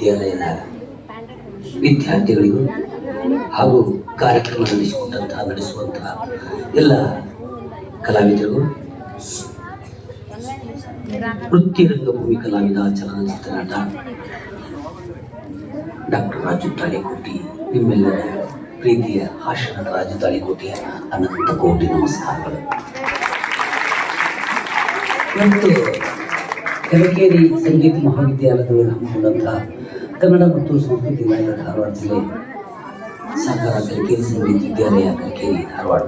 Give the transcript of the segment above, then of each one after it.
ವಿದ್ಯಾಲಯದ ವಿದ್ಯಾರ್ಥಿಗಳಿಗೂ ಹಾಗೂ ಕಾರ್ಯಕ್ರಮ ನಡೆಸಿಕೊಂಡಂತಹ ನಡೆಸುವಂತಹ ಎಲ್ಲ ಕಲಾವಿದರು ವೃತ್ತಿ ರಂಗಭೂಮಿ ಕಲಾವಿದ, ಚಲನಚಿತ್ರ ನಟ ಡಾಕ್ಟರ್ ರಾಜು ತಾಳಿಕೋಟಿ, ನಿಮ್ಮೆಲ್ಲರ ಪ್ರೀತಿಯ ಹಾಸ್ಯದ ರಾಜು ತಾಳಿಕೋಟಿಯ ಅನಂತ ಕೋಟಿ ನಮಸ್ಕಾರಗಳು. ಮತ್ತು ಕಲಕೇರಿ ಸಂಗೀತ ಮಹಾವಿದ್ಯಾಲಯಗಳು ಹಮ್ಮಿಕೊಂಡಂತಹ ಕನ್ನಡ ಮತ್ತು ಸಂಸ್ಕೃತಿ ಇಲಾಖೆ ಧಾರವಾಡ ಜಿಲ್ಲೆ ಸಹಕಾರ ಕಲಕೇರಿ ಸಂಗೀತ ವಿದ್ಯಾಲಯ ಕಲಕೇರಿ ಧಾರವಾಡ.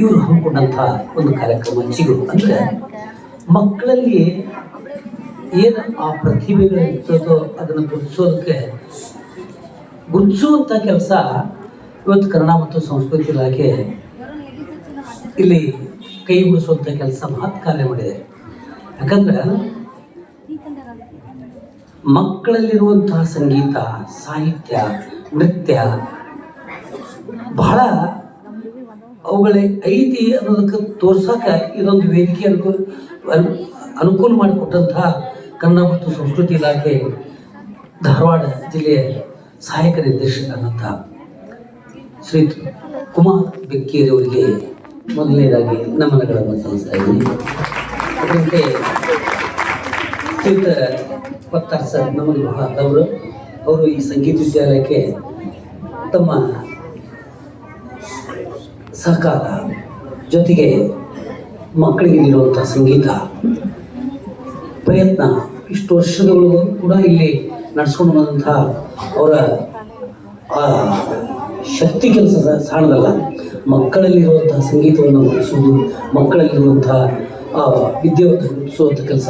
ಇವರು ಹಮ್ಮಿಕೊಂಡಂತಹ ಒಂದು ಕಾರ್ಯಕ್ರಮ ಚಿಗುರು. ಅಂದರೆ ಮಕ್ಕಳಲ್ಲಿ ಏನು ಆ ಪ್ರತಿಭೆಗಳು ಇರ್ತದೋ ಅದನ್ನು ಗುರುತಿಸೋದಕ್ಕೆ ಗುರುತಿಸುವಂಥ ಕೆಲಸ ಇವತ್ತು ಕನ್ನಡ ಮತ್ತು ಸಂಸ್ಕೃತಿ ಇಲಾಖೆ ಇಲ್ಲಿ ಕೈ ಬಿಡಿಸುವಂಥ ಕೆಲಸ ಮಹತ್ ಕಾರ್ಯ ಮಾಡಿದೆ. ಯಾಕಂದ್ರೆ ಮಕ್ಕಳಲ್ಲಿರುವಂತಹ ಸಂಗೀತ, ಸಾಹಿತ್ಯ, ನೃತ್ಯ ಬಹಳ ಅವುಗಳ ಐತಿ ಅನ್ನೋದಕ್ಕೆ ತೋರ್ಸೋಕೆ ಇದೊಂದು ವೇದಿಕೆ ಅನುಕೂಲ ಅನು- ಅನುಕೂಲ ಮಾಡಿಕೊಟ್ಟಂತಹ ಕನ್ನಡ ಮತ್ತು ಸಂಸ್ಕೃತಿ ಇಲಾಖೆ ಧಾರವಾಡ ಜಿಲ್ಲೆಯ ಸಹಾಯಕ ನಿರ್ದೇಶಕರಾದಂಥ ಶ್ರೀ ಕುಮಾರ್ ಬೆಕ್ಕೇರಿ ಅವರಿಗೆ ಮೊದಲನೇದಾಗಿ ನಮನಗಳನ್ನು ಸಲ್ಲಿಸ್ತಾ ಇದ್ದೀನಿ. ಅದರಂತೆ ಪತ್ತಾರ್ ಸರ್ ನಮಗೆ ಆದವರು ಅವರು ಈ ಸಂಗೀತ ವಿದ್ಯಾಲಯಕ್ಕೆ ತಮ್ಮ ಸಹಕಾರ ಜೊತೆಗೆ ಮಕ್ಕಳಿಗೆ ನೀಡುವಂಥ ಸಂಗೀತ ಪ್ರಯತ್ನ ಇಷ್ಟು ವರ್ಷಗಳು ಕೂಡ ಇಲ್ಲಿ ನಡೆಸ್ಕೊಂಡು ಬಂದಂಥ ಅವರ ಶಕ್ತಿ ಕೆಲಸ ಸಾಣದಲ್ಲ ಮಕ್ಕಳಲ್ಲಿರುವಂತಹ ಸಂಗೀತವನ್ನು ಮುಗಿಸುವುದು ಮಕ್ಕಳಲ್ಲಿರುವಂತಹ ವಿದ್ಯಾವಂತ ರೂಪಿಸುವಂಥ ಕೆಲಸ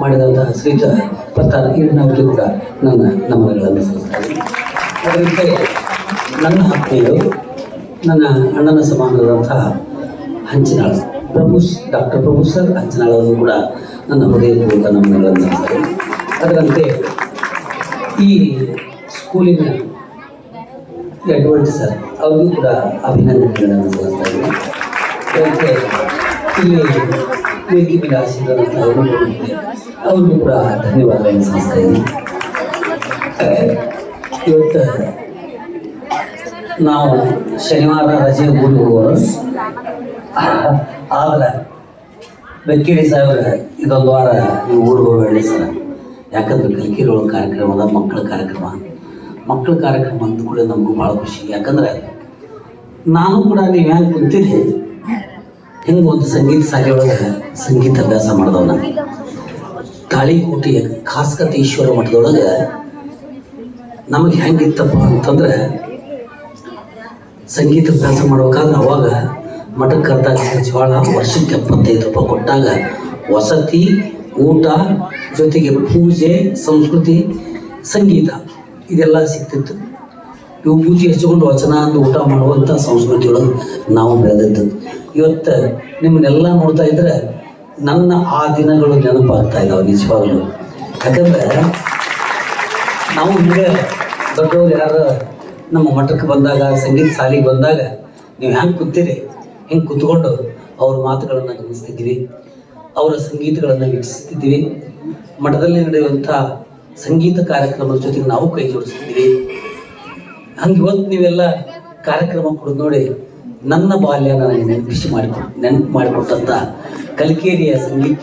ಮಾಡಿದಂತಹ ಶ್ರೀಜ ಪತ್ತಾರ ಈರಣ್ಣವರಿಗೆ ಕೂಡ ನನ್ನ ನಮನಗಳನ್ನು ಸಲ್ಲಿಸ್ತಾರೆ. ಅದರಂತೆ ನನ್ನ ಆತ್ಮೀಯರು, ನನ್ನ ಅಣ್ಣನ ಸಮಾನರಾದಂತಹ ಹಂಚಿನಾಳ, ಪ್ರಭು ಡಾಕ್ಟರ್ ಪ್ರಭು ಸರ್ ಅವರು ಕೂಡ ನನ್ನ ಹೃದಯಪೂರ್ವಕ ನಮನಗಳನ್ನು ಸಲ್ಲಿಸ್ತಾರೆ. ಅದರಂತೆ ಈ ಸ್ಕೂಲಿನ ಸರ್ ಅವರಿಗೂ ಕೂಡ ಅಭಿನಂದನೆಗಳನ್ನು ಸಲ್ಲಿಸ್ತಾ ಇದ್ದೀನಿ. ಇಲ್ಲಿ ಆಶೀರ್ವಾದ ಅವ್ರಿಗೂ ಕೂಡ ಧನ್ಯವಾದ ಇವತ್ತು ನಾವು ಶನಿವಾರ ರಜೆ ಹೋಗೋರು ಆದ್ರೆ ಬೆಕ್ಕೇರಿ ಸಾಹೇಬ್ರ, ಇದೊಂದು ವಾರ ನೀವು ಊರು ಹೋಗಿ ಸರ್. ಯಾಕಂದ್ರೆ ಕಲಿಕೆರಿ ಒಳಗೆ ಕಾರ್ಯಕ್ರಮದ ಮಕ್ಕಳ ಕಾರ್ಯಕ್ರಮ. ಮಕ್ಕಳ ಕಾರ್ಯಕ್ರಮ ಅಂದ ಕೂಡ ನಮಗೂ ಭಾಳ ಖುಷಿ. ಯಾಕಂದ್ರೆ ನಾನು ಕೂಡ ನೀವು ಹೆಂಗೆ ಕುಂತಿದ್ದೆ. ಹೆಂಗೆ ಒಂದು ಸಂಗೀತ ಶಾಲೆ ಒಳಗೆ ಸಂಗೀತ ಅಭ್ಯಾಸ ಮಾಡಿದವನ ತಾಳಿಕೋಟೆಯ ಖಾಸ್ಕತೆ ಈಶ್ವರ ಮಠದೊಳಗೆ ನಮಗೆ ಹೆಂಗಿತ್ತಪ್ಪ ಅಂತಂದ್ರೆ ಸಂಗೀತ ಅಭ್ಯಾಸ ಮಾಡ್ಬೇಕಾದ್ರೆ ಅವಾಗ ಮಠಕ್ಕೆ ಕರೆದಾಗ ಜ್ವಾಳ ವರ್ಷಕ್ಕೆ ಎಪ್ಪತ್ತೈದು ರೂಪಾಯಿ ಕೊಟ್ಟಾಗ ವಸತಿ, ಊಟ ಜೊತೆಗೆ ಪೂಜೆ, ಸಂಸ್ಕೃತಿ, ಸಂಗೀತ ಇದೆಲ್ಲ ಸಿಗ್ತಿತ್ತು. ಇವು ಪೂಜೆ ಹಚ್ಕೊಂಡು ವಚನ ಅಂದು ಊಟ ಮಾಡುವಂಥ ಸಂಸ್ಕೃತಿ ಒಳಗೆ ನಾವು ಬೆಳೆದದ್ದು. ಇವತ್ತು ನಿಮ್ಮನ್ನೆಲ್ಲ ನೋಡ್ತಾ ಇದ್ರೆ ನನ್ನ ಆ ದಿನಗಳು ನೆನಪಾಗ್ತಾ ಇದ್ದಾವೆ ನಿಜವಾಗ್ಲೂ. ಯಾಕಂದ್ರೆ ನಾವು ಹಿಂಗೆ ದೊಡ್ಡವ್ರು ಯಾರು ನಮ್ಮ ಮಠಕ್ಕೆ ಬಂದಾಗ, ಸಂಗೀತ ಶಾಲೆಗೆ ಬಂದಾಗ ನೀವು ಹೆಂಗೆ ಕೂತೀರಿ, ಹಿಂಗೆ ಕೂತ್ಕೊಂಡು ಅವ್ರ ಮಾತುಗಳನ್ನು ಗಮನಿಸ್ತಿದ್ವಿ ಅವರ ಸಂಗೀತಗಳನ್ನು ವೀಕ್ಷಿಸ್ತಿದ್ವಿ ಮಠದಲ್ಲಿ ನಡೆಯುವಂಥ ಸಂಗೀತ ಕಾರ್ಯಕ್ರಮದ ಜೊತೆಗೆ ನಾವು ಕೈ ಜೋಡಿಸ್ತಿದ್ವಿ ಹಂಗೆ ಇವತ್ತು ನೀವೆಲ್ಲ ಕಾರ್ಯಕ್ರಮ ಕೊಡೋದು ನೋಡಿ ನನ್ನ ಬಾಲ್ಯ ನನಗೆ ನೆನಪಿಸಿ ಮಾಡಿಕೊಟ್ಟು ನೆನಪು ಮಾಡಿಕೊಟ್ಟಂಥ ಕಲಿಕೇರಿಯ ಸಂಗೀತ